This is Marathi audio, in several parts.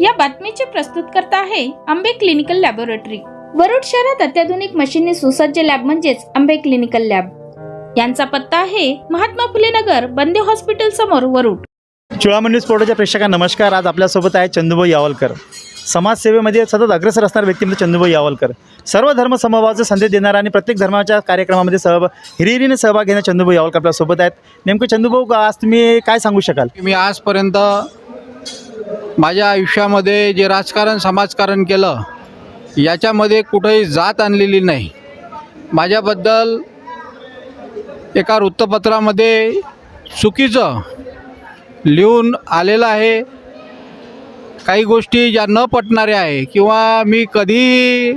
या बातमीचे प्रस्तुत करता आहे आंबे क्लिनिकल लॅबोरेटरी. वरुड शहरात अत्याधुनिक मशीनने सुसज्ज लॅब म्हणजेच आंबे क्लिनिकल लॅब. यांचा पत्ता आहे महात्मा फुले नगर बंदे हॉस्पिटल समोर वरुड. चुळामंडी स्पोर्टच्या प्रेक्षकांना नमस्कार. आज आपल्यासोबत आहे चंदूभाऊ यावलकर. समाजसेवेमध्ये सतत अग्रेसर असणारे व्यक्ती म्हणजे चंदूभाऊ यावलकर. सर्व धर्म समभावाचा संदेश देणारा आणि प्रत्येक धर्माच्या कार्यक्रमामध्ये सहभाग हिरिहिरीने सहभाग घेणारे चंदूभाऊ यावलकर आपल्यासोबत आहेत. नेमकं चंदूभाऊ आज तुम्ही काय सांगू शकाल? मी आजपर्यंत माझ्या आयुष्यामध्ये जे राजकारण समाजकारण केलं याच्यामध्ये कुठेही जात आणलेली नाही. माझ्याबद्दल एका वृत्तपत्रामध्ये चुकीचं लिहून आलेलं आहे. काही गोष्टी ज्या न पटणाऱ्या आहे किंवा मी कधीही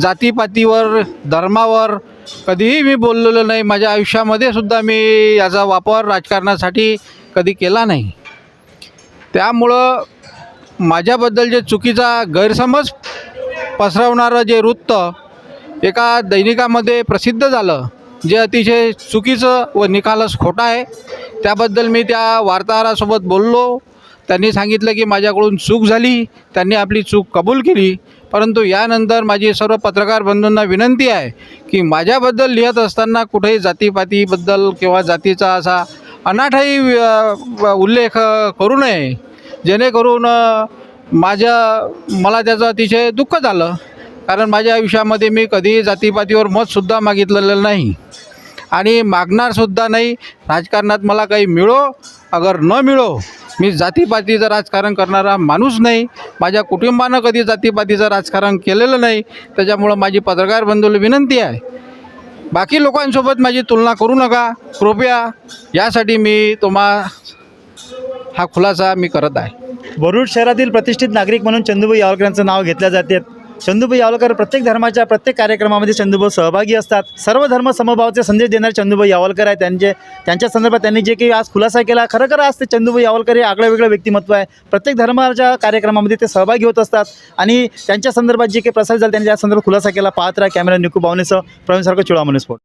जातीपातीवर धर्मावर कधीही मी बोललेलो नाही. माझ्या आयुष्यामध्ये सुद्धा मी याचा वापर राजकारणासाठी कधी केला नाही. त्यामुळं माझ्याबद्दल जे चुकीचा गैरसमज पसरवणारं जे वृत्त एका दैनिकामध्ये प्रसिद्ध झालं जे अतिशय चुकीचं व निकालच खोटा आहे त्याबद्दल मी त्या वार्ताहरासोबत बोललो. त्यांनी सांगितलं की माझ्याकडून चूक झाली त्यांनी आपली चूक कबूल केली परंतु यानंतर माझी सर्व पत्रकार बंधूंना विनंती आहे की माझ्याबद्दल लिहित असताना कुठेही जातीपातीबद्दल किंवा जातीचा असा अनाठाही उल्लेख करू नये. जेणेकरून माझ्या मला त्याचं अतिशय दुःख झालं. कारण माझ्या आयुष्यामध्ये मी कधी जातीपातीवर मतसुद्धा मागितलेलं नाही. आणि मागणारसुद्धा नाही. राजकारणात मला काही मिळो अगर न मिळो मी जातीपातीचं राजकारण करणारा माणूस नाही. माझ्या कुटुंबानं कधी जातीपातीचं राजकारण केलेलं नाही. त्याच्यामुळं माझी पत्रकार बंधूला विनंती आहे. बाकी लोकांसोबत माझी तुलना करू नका. कृपया यासाठी मी तुम्हा हा खुलासा मी करत आहे. वरुड शहरातील प्रतिष्ठित नागरिक म्हणून चंदूभाऊ यावलकरांचं नाव घेतलं जाते. चंदूबाई यावलकर प्रत्येक धर्माच्या प्रत्येक कार्यक्रमामध्ये चंदूभाऊ सहभागी असतात. सर्व धर्म समभावाचे संदेश देणारे चंदूबाई यावलकर आहे त्यांचे त्यांच्या संदर्भात त्यांनी जे काही आज खुलासा केला खरं खरं आज ते चंदूभाऊ यावलकर हे आगळं वेगळं व्यक्तिमत्व आहे. प्रत्येक धर्माच्या कार्यक्रमामध्ये ते सहभागी होत असतात. आणि त्यांच्या संदर्भात जे काही प्रसार झालं त्यांनी त्या संदर्भात खुलासा केला. पाहत राहा कॅमेरा निकू बावनेसह. प्रवीण सारखं चुळामणी स्पोर्ट